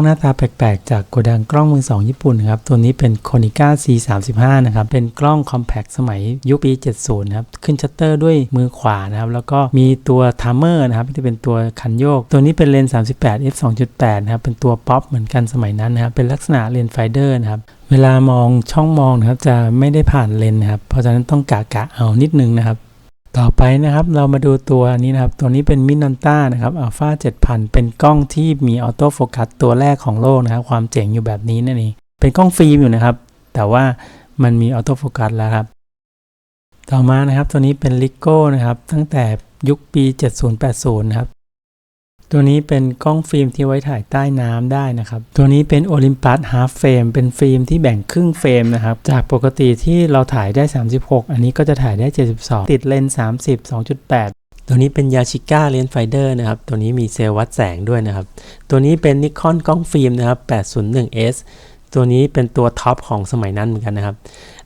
องหน้าตาแปลกๆ จากโกดังกล้องมือสองญี่ปุ่นครับ ตัวนี้เป็น Konica C35 นะครับ เป็นกล้องคอมแพคสมัยยุคปี 70 นะครับ ขึ้นชัตเตอร์ด้วยมือขวานะครับ แล้วก็มีตัวทัมเมอร์นะครับที่เป็นตัวคันโยก ตัวนี้เป็นเลนส์38 f 2.8 นะครับ เป็นตัวป๊อปเหมือนกันสมัยนั้นนะครับ เป็นลักษณะเลนส์ไฟเดอร์นะครับเวลามองช่องมองนะครับจะไม่ได้ผ่านเลนส์นะครับ เพราะฉะนั้นต้องกะกะเอานิดนึงนะครับ ต่อไปนะครับเรามาดูตัวนี้นะครับ ตัวนี้เป็นมินอนต้านะครับอัลฟา7000 เป็นกล้องที่มีออโต้โฟกัสตัวแรกของโลกนะครับ ความเจ๋งอยู่แบบนี้นั่นเองเป็นกล้องฟิล์มอยู่นะครับ แต่ว่ามันมีออโต้โฟกัสแล้วครับ ต่อมานะครับตัวนี้เป็นลิโก้นะครับ ตั้งแต่ยุคปี 7080 นะครับ ตัวนี้เป็นกล้องฟิล์มที่ไว้ถ่ายใต้น้ำได้นะครับ ตัวนี้เป็นโอลิมปัสฮาร์ฟเฟรมเป็นฟิล์มที่แบ่งครึ่งเฟรมนะครับ จากปกติที่เราถ่ายได้ 36 อันนี้ก็จะถ่ายได้ 72 ติดเลนส์30 2.8ตัวนี้เป็นยาชิก้าเลนส์ไฟเดอร์นะครับ ตัวนี้มีเซลล์วัดแสงด้วยนะครับ ตัวนี้เป็นนิคอนกล้องฟิล์มนะครับ 801S ตัวนี้เป็นตัวท็อปของสมัยนั้นเหมือนกันนะครับ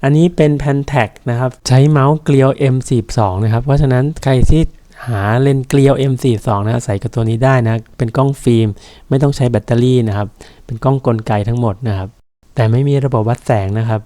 อันนี้เป็น Pentax นะครับ ใช้เมาส์เกลียว M42 นะครับ เพราะฉะนั้นใครที่ หาเลนเกลียว M42 นะใส่กับตัวนี้ได้นะ เป็นกล้องฟิล์ม ไม่ต้องใช้แบตเตอรี่นะครับ เป็นกล้องกลไกทั้งหมดนะครับ แต่ไม่มีระบบวัดแสงนะครับ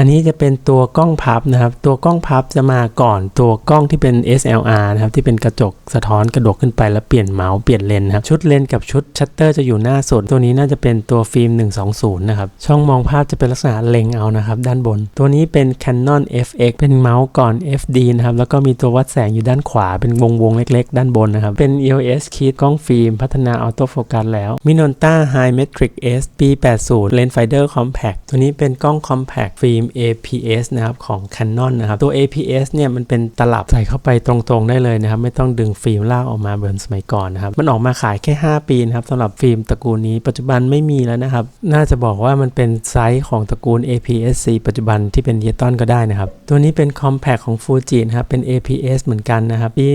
อันนี้จะเป็นตัวกล้องพับนะครับ ตัวกล้องพับจะมาก่อนตัวกล้องที่เป็น SLR นะครับที่เป็นกระจกสะท้อนกระดกขึ้นไปแล้วเปลี่ยนเมาส์เปลี่ยนเลนส์ครับชุดเลนส์กับชุดชัตเตอร์จะอยู่หน้าสุด ตัวนี้น่าจะเป็นตัวฟิล์ม 120 นะครับ ช่องมองภาพจะเป็นลักษณะเล็งเอานะครับด้านบน ตัวนี้เป็น Canon FX เป็นเมาส์ก่อน FD นะครับแล้วก็มีตัววัดแสงอยู่ด้านขวาเป็นวงวงเล็ก ๆ ด้านบนนะครับเป็น EOS Kit กล้องฟิล์ม พัฒนาออโต้โฟกัสแล้ว Minolta High Metric S P80 Lens Finder Compact ตัวนี้เป็นกล้อง Compact ฟิล์ม APS นะครับของ Canon นะครับตัว APS เนี่ยมันเป็นตลับใส่เข้าไปตรงๆได้เลยนะครับ ไม่ต้องดึงฟิล์มลากออกมาเหมือนสมัยก่อนนะครับ มันออกมาขายแค่ 5 ปีนะครับสำหรับฟิล์มตระกูลนี้ปัจจุบันไม่มีแล้วนะครับ น่าจะบอกว่ามันเป็นไซส์ของตระกูล APS-C ปัจจุบันที่เป็นเยตอนก็ได้นะครับ ตัวนี้เป็น Compact ของ Fuji นะครับเป็น APS เหมือนกันนะครับปี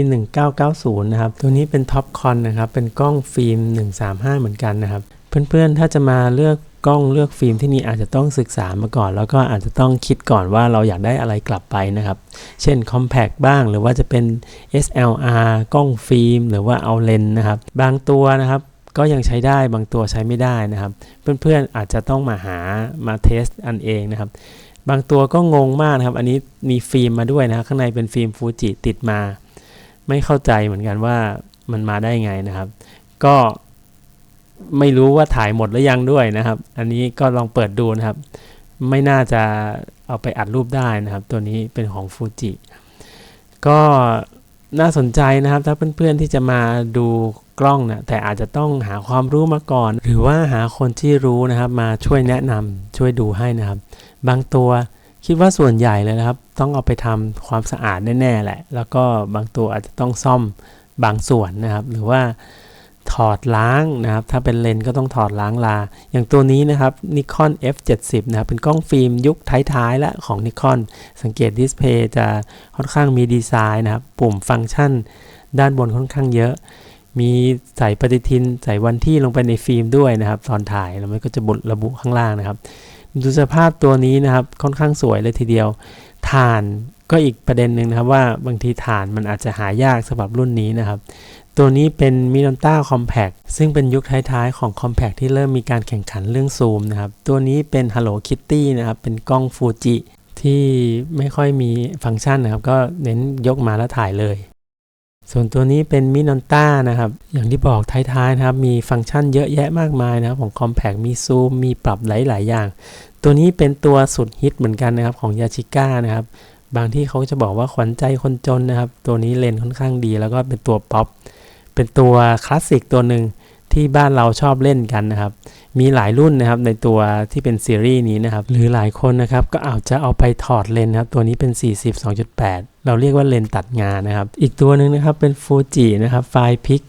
1990 นะครับตัวนี้เป็น Topcon นะครับเป็นกล้องฟิล์ม 135 เหมือนกันนะครับเพื่อนๆถ้าจะมาเลือก กล้องเลือกฟิล์มที่นี่อาจจะต้องศึกษามาก่อน แล้วก็อาจจะต้องคิดก่อนว่าเราอยากได้อะไรกลับไปนะครับ เช่น Compact บ้าง หรือว่าจะเป็น SLR กล้องฟิล์ม หรือว่าเอาเลนนะครับ บางตัวนะครับก็ยังใช้ได้บางตัวใช้ไม่ได้นะครับ เพื่อนๆอาจจะต้องมาหามาเทสอันเองนะครับ บางตัวก็งงมากนะครับ อันนี้มีฟิล์มมาด้วยนะข้างในเป็นฟิล์มฟูจิติดมา ไม่เข้าใจเหมือนกันว่ามันมาได้ไงนะครับ ก็ ไม่รู้ว่าถ่ายหมดหรือยังด้วยนะครับ อันนี้ก็ลองเปิดดูนะครับ ไม่น่าจะเอาไปอัดรูปได้นะครับ ตัวนี้เป็นของฟูจิก็น่าสนใจนะครับ ถ้าเพื่อนๆที่จะมาดูกล้องนะแต่อาจจะต้องหาความรู้มาก่อน หรือว่าหาคนที่รู้นะครับ มาช่วยแนะนำช่วยดูให้นะครับ บางตัวคิดว่าส่วนใหญ่เลยนะครับ ต้องเอาไปทำความสะอาดแน่ๆแหละ แล้วก็บางตัวอาจจะต้องซ่อมบางส่วนนะครับ หรือว่า ถอดล้างนะครับ ถ้าเป็นเลนก็ต้องถอดล้างลา อย่างตัวนี้นะครับ Nikon F70 นะครับ เป็นกล้องฟิล์มยุคท้ายๆ และของ Nikon สังเกตดิสเพย์จะค่อนข้างมีดีไซน์นะครับ ปุ่มฟังก์ชัน ด้านบนค่อนข้างเยอะ มีใส่ปฏิทิน ใส่วันที่ลงไปในฟิล์มด้วยนะครับ ตอนถ่ายแล้วมันก็จะบุระบุข้างล่างนะครับ ดูสภาพตัวนี้นะครับค่อนข้างสวยเลยทีเดียวถ่านก็อีกประเด็นหนึ่งนะครับว่าบางทีถ่านมันอาจจะหายากสำหรับรุ่นนี้นะครับ ตัวนี้เป็น m i n o t a Compact ซึ่งเป็นยุคท้ายๆ ของ Compact ที่เริ่มมีการแข่งขันเรื่องซูมนะครับ ตัวนี้เป็น Hello Kitty นะครับ เป็นกล้องฟูจิที่ไม่ค่อยมีฟังก์ชันนะครับ ก็เน้นยกมาแล้วถ่ายเลย ส่วนตัวนี้เป็นมินอนต้านะครับ อย่างที่บอกท้ายๆนะครับ มีฟังก์ชันเยอะแยะมากมายนะครับ ของ Compact มีซูม มีปรับหลายๆอย่าง ตัวนี้เป็นตัวสุดฮิตเหมือนกันนะครับของยาชิก้านะครับ บางที่เขาจะบอกว่าขวัญใจคนจนนะครับ ตัวนี้เลนค่อนข้างดี แล้วก็เป็นตัวป๊อป เป็นตัวคลาสสิกตัวหนึ่งที่บ้านเราชอบเล่นกันนะครับ มีหลายรุ่นนะครับในตัวที่เป็นซีรีส์นี้นะครับ หรือหลายคนนะครับก็อาจจะเอาไปถอดเลนนะครับ ตัวนี้เป็น 40 2.8 เราเรียกว่าเลนตัดงานนะครับ อีกตัวหนึ่งนะครับเป็นฟูจินะครับไฟพิก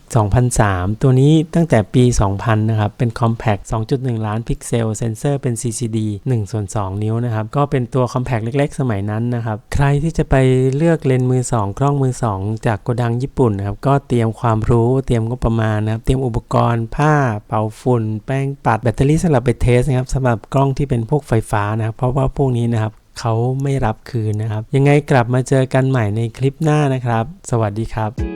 2003 ตัวนี้ตั้งแต่ปี 2000 นะครับ เป็น Compact 2.1 ล้านพิกเซล เซนเซอร์เป็น CCD 1ส่วน2นิ้วนะครับ ก็เป็นตัว Compact เล็กๆ สมัยนั้นนะครับ ใครที่จะไปเลือกเลนส์มือ 2 กล้องมือ 2 จากโกดังญี่ปุ่นนะครับ ก็เตรียมความรู้ เตรียมงบประมาณนะครับ เตรียมอุปกรณ์ ผ้า เป่าฝุ่น แป้งปัด แบตเตอรี่สำหรับไปเทสนะครับสำหรับกล้องที่เป็นพวกไฟฟ้านะครับ เพราะว่าพวกนี้นะครับ เขาไม่รับคืนนะครับ ยังไงกลับมาเจอกันใหม่ในคลิปหน้านะครับ สวัสดีครับ